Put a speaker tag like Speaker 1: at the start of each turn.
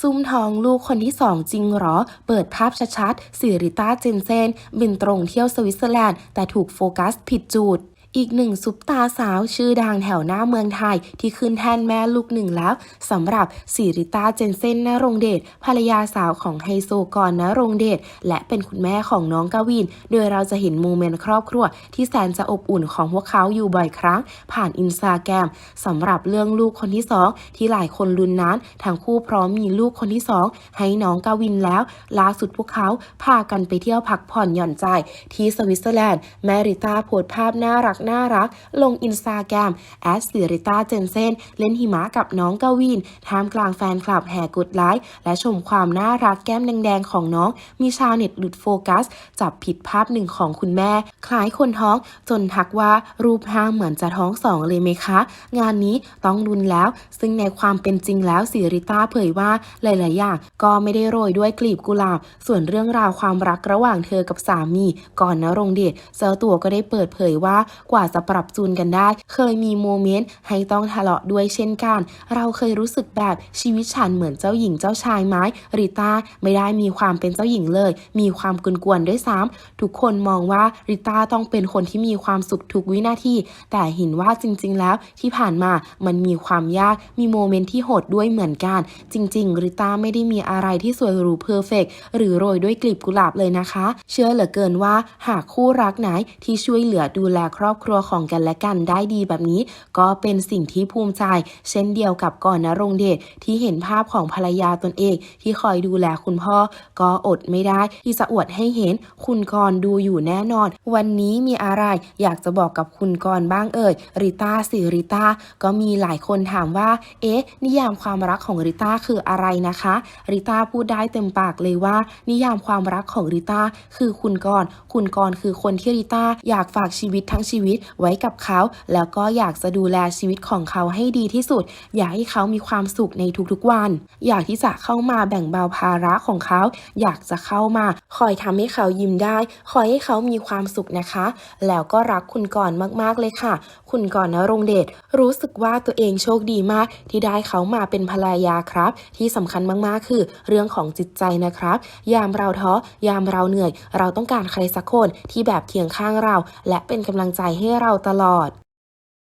Speaker 1: ซุ้มท้องลูกคนที่สองจริงเหรอ เปิดภาพชัดๆสิริต้าเจนเซนบินตรงเที่ยวสวิตเซอร์แลนด์ แต่ถูกโฟกัสผิดจุด อีกหนึ่งซุปตาสาวชื่อดังแถวหน้าเมืองไทย ที่ขึ้นแท่นแม่ลูกหนึ่งแล้วสำหรับสิริต้าเจนเซนนรงเดชภรรยาสาวของไฮโซกรนรงเดชและเป็นคุณแม่ของน้องกวิน โดยเราจะเห็นโมเมนต์ครอบครัว ที่แสนจะอบอุ่นของพวกเขาอยู่บ่อยครั้ง ผ่านอินสตาแกรมสำหรับเรื่องลูกคนที่สองที่หลายคนลุ้นนั้นทั้งคู่พร้อมมีลูกคนที่สองให้น้องกวินแล้วล่าสุดพวกเขาพากันไปเที่ยวพักผ่อนหย่อนใจ ที่สวิตเซอร์แลนด์แมริต้าโพสภาพน่ารักน่ารัก ลงอินสตาแกรมแอดสิริต้าเจนเซนเล่นหิมะกับน้องกวินท่ามกลางแฟนคลับแห่กดไลค์และชมความน่ารักแก้มแดงๆของน้อง มีชาวเน็ตหลุดโฟกัส จับผิดภาพหนึ่งของคุณแม่ คล้ายคนท้อง จนทักว่ารูปร่างเหมือนจะท้องสองเลยไหมคะ งานนี้ต้องรุนแล้ว ซึ่งในความเป็นจริงแล้วสิริต้าเผยว่าหลายๆอย่างก็ไม่ได้โรยด้วยกลีบกุหลาบ ส่วนเรื่องราวความรักระหว่างเธอกับสามีก่อนนรงเดชเจ้าตัวก็ได้เปิดเผยว่ากว่าจะปรับจูนกันได้ เคยมีโมเมนต์ให้ต้องทะเลาะด้วยเช่นกัน เราเคยรู้สึกแบบชีวิตฉันเหมือนเจ้าหญิงเจ้าชายไหมริต้าไม่ได้มีความเป็นเจ้าหญิงเลย มีความกุนกวนด้วยซ้ำทุกคนมองว่าริต้าต้องเป็นคนที่มีความสุขทุกวินาที แต่เห็นว่าจริง ๆ แล้วที่ผ่านมามันมีความยากมีโมเมนต์ที่โหดด้วยเหมือนกัน จริง ๆ ริต้าไม่ได้มีอะไรที่สวยหรูเพอร์เฟกหรือโรยด้วยกลีบกุหลาบเลยนะคะ เชื่อเหลือเกินว่าหากคู่รักไหนที่ช่วยเหลือดูแลครอบครัวของกันและกันได้ดีแบบนี้ ก็เป็นสิ่งที่ภูมิใจ เช่นเดียวกับก่อนนรงเดชที่เห็นภาพของภรรยาตนเอง ที่คอยดูแลคุณพ่อ ก็อดไม่ได้ที่จะอวดให้เห็นคุณกรดูอยู่แน่นอน วันนี้มีอะไรอยากจะบอกกับคุณกรบ้างเอ่ยริต้าสิริต้าก็มีหลายคนถามว่า เอ๊ะ นิยามความรักของริต้าคืออะไรนะคะริต้าพูดได้เต็มปากเลยว่า นิยามความรักของริต้าคือคุณกรคุณกรคือคนที่ริต้าอยากฝากชีวิตทั้งชีวิตไว้กับเขา แล้วก็อยากจะดูแลชีวิตของเขาให้ดีที่สุด อยากให้เขามีความสุขในทุกๆวัน อยากที่จะเข้ามาแบ่งเบาภาระของเขา อยากจะเข้ามา คอยทำให้เขายิ้มได้ คอยให้เขามีความสุขนะคะ แล้วก็รักคุณกรณ์มากๆเลยค่ะ คุณกรณ์นรงเดชรู้สึกว่าตัวเองโชคดีมาก ที่ได้เขามาเป็นภรรยาครับ ที่สำคัญมากๆคือ เรื่องของจิตใจนะครับ ยามเราท้อยามเราเหนื่อย เราต้องการใครสักคนที่แบบเคียงข้างเรา และเป็นกำลังใจให้เราตลอด